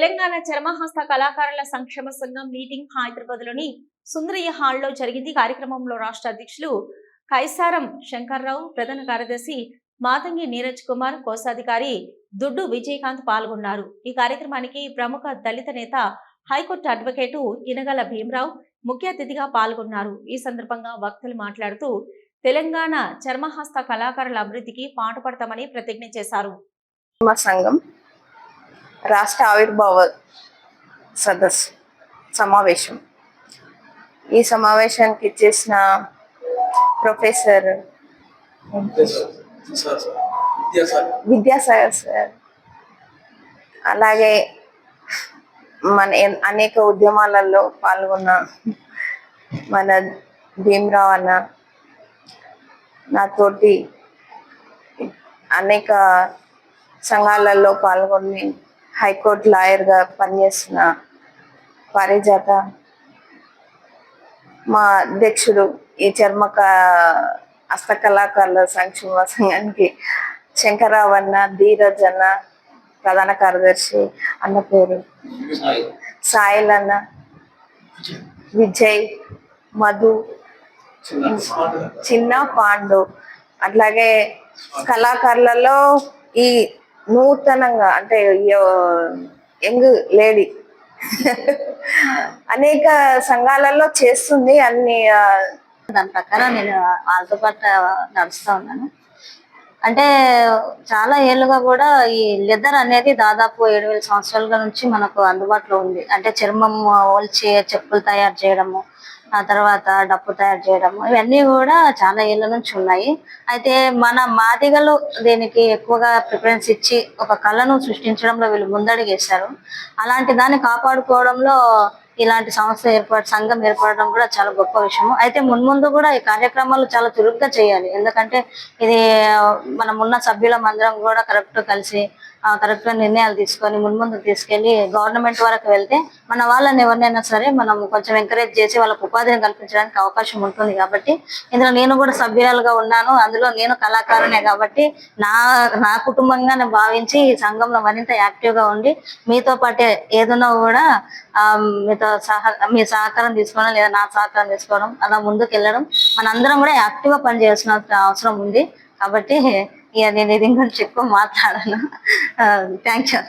తెలంగాణ చర్మహస్త కళాకారుల సంక్షేమ సంఘం మీటింగ్ హైదరాబాద్లోని సుందరయ్య హాల్లో జరిగింది. కార్యక్రమంలో రాష్ట్ర అధ్యక్షులు కైసారం శంకర్రావు ప్రధాన కార్యదర్శి మాతంగి నీరజ్ కుమార్ కోశాధికారి దుడ్డు విజయకాంత్ పాల్గొన్నారు. ఈ కార్యక్రమానికి ప్రముఖ దళిత నేత హైకోర్టు అడ్వకేటు ఇనగల భీమరావు ముఖ్య అతిథిగా పాల్గొన్నారు. ఈ సందర్భంగా వక్తలు మాట్లాడుతూ తెలంగాణ చర్మహస్త కళాకారుల అభివృద్ధికి పాటుపడతామని ప్రతిజ్ఞ చేశారు. మా సంఘం రాష్ట్ర ఆవిర్భావ సదస్సు సమావేశం. ఈ సమావేశానికి ఇచ్చేసిన ప్రొఫెసర్ విద్యాసాగర్ సార్ అలాగే మన అనేక ఉద్యమాలలో పాల్గొన్న మన భీమరావు అన్న నాతోటి అనేక సంఘాలలో పాల్గొని హైకోర్టు లాయర్గా పనిచేస్తున్న పారిజాత మా అధ్యక్షుడు ఈ చర్మక హస్తకళాకారుల సంక్షేమ సంఘానికి శంకరరావు అన్న ధీరజ్ అన్న ప్రధాన కార్యదర్శి అన్న పేరు. సాయిల్ అన్న విజయ్ మధు చిన్న పాండు. అట్లాగే కళాకారులలో ఈ నూతనంగా అంటే యంగ్ లేడీ. అనేక సంఘాలలో చేస్తుంది అన్ని దాని ప్రకారం నేను వాళ్ళతో పాటు నడుస్తూ ఉన్నాను. అంటే చాలా ఏళ్ళుగా కూడా ఈ లెదర్ అనేది దాదాపు ఏడు వేల సంవత్సరాలుగా నుంచి మనకు అందుబాటులో ఉంది. అంటే చర్మం ఒలిచి చెప్పులు తయారు చేయడము ఆ తర్వాత డప్పు తయారు చేయడము ఇవన్నీ కూడా చాలా ఏళ్ళ నుంచి ఉన్నాయి. అయితే మన మాదిగలు దీనికి ఎక్కువగా ప్రిఫరెన్స్ ఇచ్చి ఒక కళను సృష్టించడంలో వీళ్ళు ముందడుగేశారు. అలాంటి దాన్ని కాపాడుకోవడంలో ఇలాంటి సంస్థ ఏర్పాటు సంఘం ఏర్పడడం కూడా చాలా గొప్ప విషయం అయితే మున్ముందు కూడా ఈ కార్యక్రమాలు చాలా చురుగ్గా చేయాలి. ఎందుకంటే ఇది మనమున్న సభ్యుల సభ్యులం అందరం కూడా కరెక్ట్ కలిసి కరెక్ట్గా నిర్ణయాలు తీసుకొని మున్ముందు తీసుకెళ్ళి గవర్నమెంట్ వరకు వెళ్తే మన వాళ్ళని ఎవరినైనా సరే మనం కొంచెం ఎంకరేజ్ చేసి వాళ్ళకు ఉపాధిని కల్పించడానికి అవకాశం ఉంటుంది కాబట్టి ఇందులో నేను కూడా సభ్యురాలుగా ఉన్నాను. అందులో నేను కళాకారునే కాబట్టి నా నా కుటుంబంగా భావించి ఈ సంఘంలో మరింత యాక్టివ్గా ఉండి మీతో పాటే ఏదైనా కూడా మీతో సహా మీ సహకారం తీసుకోవడం లేదా నా సహకారం తీసుకోవడం అలా ముందుకు వెళ్ళడం మనందరం కూడా యాక్టివ్గా పనిచేయాల్సిన అవసరం ఉంది కాబట్టి ఇక నేను ఇది గురించి ఎక్కువ మాట్లాడను థ్యాంక్ యూ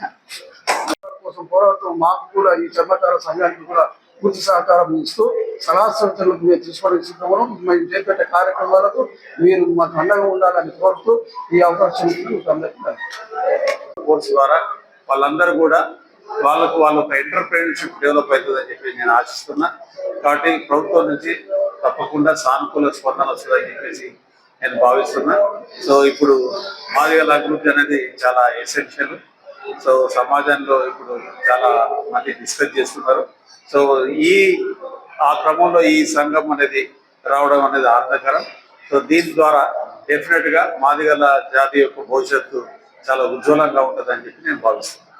కోసం పోరాడుతూ మాకు కూడా ఈ చర్మకార సంఘానికి కూడా పూర్తి సహకారం ఇస్తూ సలహా సూచనలకు మీరు తీసుకోవడానికి సిద్ధమను మేము చేపట్టే కార్యక్రమాలకు మీరు మాకు అండగా ఉండాలని కోరుతూ ఈ అవకాశం. కోర్స్ ద్వారా వాళ్ళందరూ కూడా వాళ్ళకు వాళ్ళ ఒక ఎంటర్ప్రీనర్షిప్ డెవలప్ అవుతుందని చెప్పి నేను ఆశిస్తున్నా కాబట్టి ప్రభుత్వం నుంచి తప్పకుండా సానుకూల స్పందన వస్తుందని చెప్పేసి నేను భావిస్తున్నా. సో ఇప్పుడు మాదిగల అభివృద్ధి అనేది చాలా ఎసెన్షియల్ సో సమాజంలో ఇప్పుడు చాలా మంది డిస్కస్ చేస్తున్నారు. సో ఈ ఆ క్రమంలో ఈ సంఘం అనేది రావడం అనేది ఆనందకరం. సో దీని ద్వారా డెఫినెట్గా మాదిగల జాతి యొక్క భవిష్యత్తు చాలా ఉజ్వలంగా ఉంటుందని చెప్పి నేను భావిస్తున్నాను